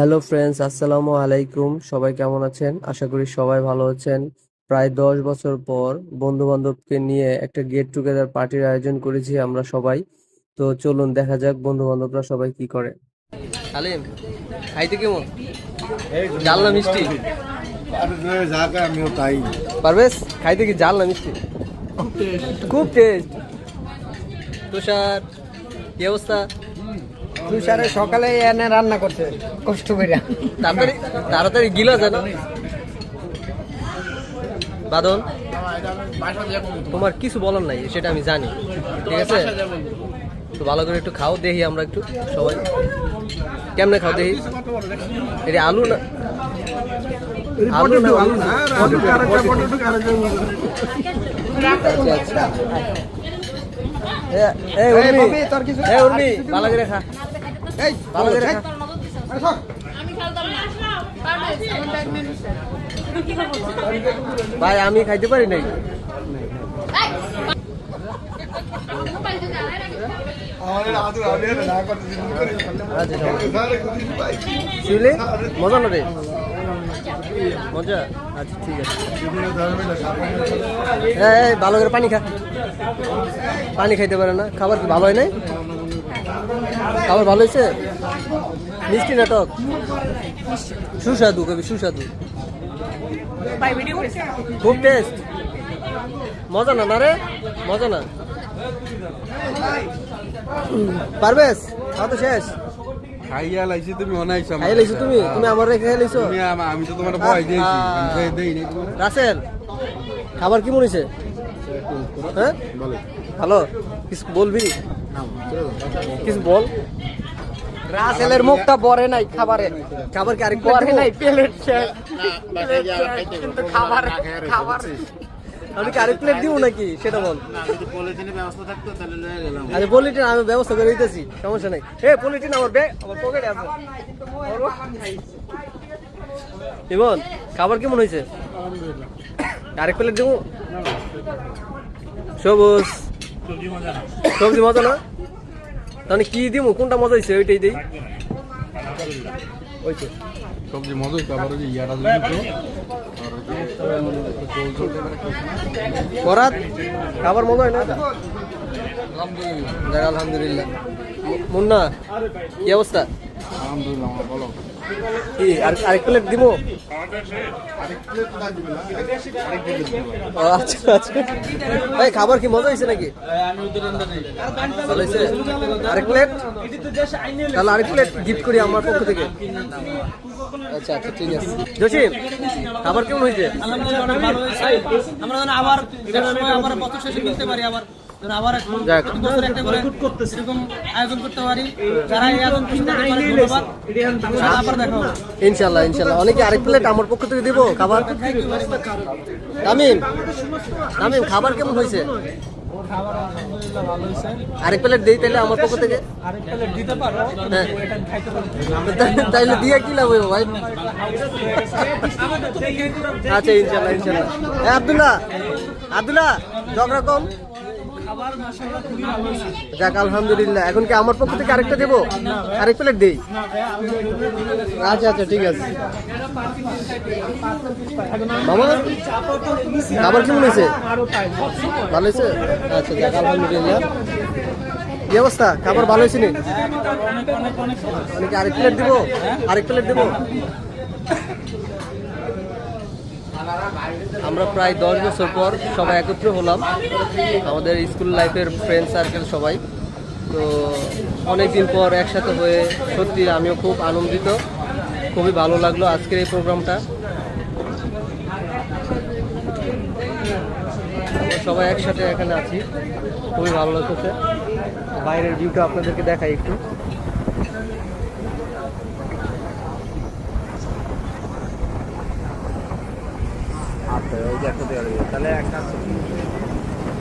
Hello friends আসসালামু আলাইকুম সবাই কেমন আছেন? আশা করি সবাই ভালো আছেন। প্রায় দশ বছর পর বন্ধু বান্ধবকে নিয়ে একটা গেট টুগেদার পার্টির আয়োজন করেছি আমরা সবাই। তো চলুন দেখা যাক বন্ধু বান্ধবরা সবাই কি করে। হালিম খাইতে কেমন? জাল না মিষ্টি? আমিও তাই পারবেশ খাইতে কি জাল না মিষ্টি? খুব টেস্ট তুষার কি অবস্থা? তুষারে সকালে এনে রান্না করছে কষ্ট করে তাড়াতাড়ি তাড়াতাড়ি গিলা যায় না? বাদন তোমার কিছু বলার নাই সেটা আমি জানি ঠিক আছে? তো ভালো করে একটু খাও দেখি আমরা একটু সবাই। কেমনে খাও দেখি এটা আলু না? আলু না আলু না? আচ্ছা, আচ্ছা। এ- এ, উর্মি, তোর কিছু- এ, উর্মি, ভালো করে খা। এই ভালো করে খা ভাই আমি খাইতে পারি নাই। আচ্ছা শিউলি মজা না রে? মজা? আচ্ছা ঠিক আছে। হ্যাঁ এই, ভালো করে পানি খা। পানি খাইতে পারে না। খাবার কি ভালো হয় নাই? খাবার ভালো হয়েছে? মিষ্টি নাটক? সুস্বাদু কবি সুস্বাদু। খুব টেস্ট মজা না না রে? মজা না। পারবেশ খাওয়া তো শেষ। খাইয়া লাইছি তুমি অনাইছো খাই লাইছো তুমি? তুমি আমার রেখে খাই লাইছো? তুমি আমি তো তোমার ভয় দিয়েছি আমি দেই নাই রাসেল খাবার কি মনে হয়েছে? হ্যাঁ? ভালো? কিছু বলবি? কিছু বল। রাসেলের মুখটা বরে নাই খাবারে। খাবার কি আরেক বরে নাই প্লেট কিন্তু খাবার খাবার আমি কি আরেক প্লেট দিব নাকি? সেটা বল। আচ্ছা পলিটিন আমি ব্যবস্থা করে দিতেছি সমস্যা নাই। এ পলিটিন আমার ব্যাগ আমার পকেটে আছে। ইমন খাবার কেমন হয়েছে? আরেক প্লেট দেবো? সবুজ। সবজি মজা না? তাহলে কি দিব কোনটা মজা হয়েছে ওইটাই দিই। ওই তো সবজি মজা হইতো আবার ওই ইয়াটা করাত খাবার মজা হয় না? আলহামদুলিল্লাহ। মুন্না কি অবস্থা? আলহামদুলিল্লাহ আমার বলো কি আর আরেক প্লেট দিব? আচ্ছা আচ্ছা। ভাই খাবার কি মজা হয়েছে নাকি? আরেক প্লেট তাহলে আরেক প্লেট গিফট করি আমার পক্ষ থেকে। আচ্ছা আচ্ছা ঠিক আছে। জসিম খাবার কেমন হয়েছে? আমরা আবার বছর শেষে মিলতে পারি আবার। আবার এক যাক। প্রতি বছর একটা করে এরকম আয়োজন করতে পারি। যারা এই আয়োজন করতে পারে ধন্যবাদ। ইনশাআল্লাহ আবার দেখা হবে। ইনশাল্লাহ ইনশাল্লাহ। অনেকে আরেক প্লেট আমার পক্ষ থেকে দিব খাবার? তামিম তামিম খাবার কেমন হয়েছে? আরেক প্লেট দিই তাহলে আমার পক্ষ থেকে। হ্যাঁ। তাইলে দিয়ে কি লাভ হইব ভাই? আচ্ছা ইনশাল্লাহ ইনশাল্লাহ। হ্যাঁ আব্দুল্লাহ আব্দুল্লাহ ঝগড়া কম? যাক, আলহামদুলিল্লাহ। এখন কি আমার পক্ষ থেকে আরেকটা দেবো? আরেক প্লেট দিই? আচ্ছা আচ্ছা ঠিক আছে। মামা, খাবার কেমন হয়েছে? ভালো হয়েছে? আচ্ছা যাক, আলহামদুলিল্লাহ। কি অবস্থা? খাবার ভালো হয়েছে নি? আরেক প্লেট দিব? আরেক প্লেট দিব? আমরা প্রায় দশ বছর পর সবাই একত্র হলাম। আমাদের স্কুল লাইফের ফ্রেন্ড সার্কেল সবাই। তো অনেক দিন পর একসাথে হয়ে সত্যি আমিও খুব আনন্দিত। খুবই ভালো লাগল আজকের এই প্রোগ্রামটা। সবাই একসাথে এখানে আছি। খুবই ভালো লাগতেছে। বাইরের ভিউটা আপনাদেরকে দেখাই একটু।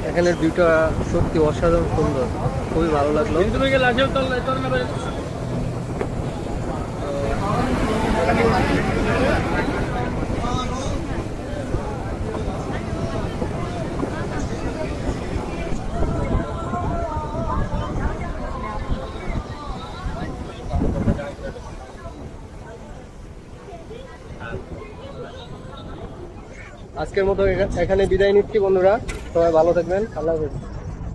এখানের ভিউটা সত্যি অসাধারণ সুন্দর। খুবই ভালো লাগল। আজকের মতো এখা- এখানে বিদায় নিচ্ছি বন্ধুরা। সবাই ভালো থাকবেন। আল্লাহ হাফেজ।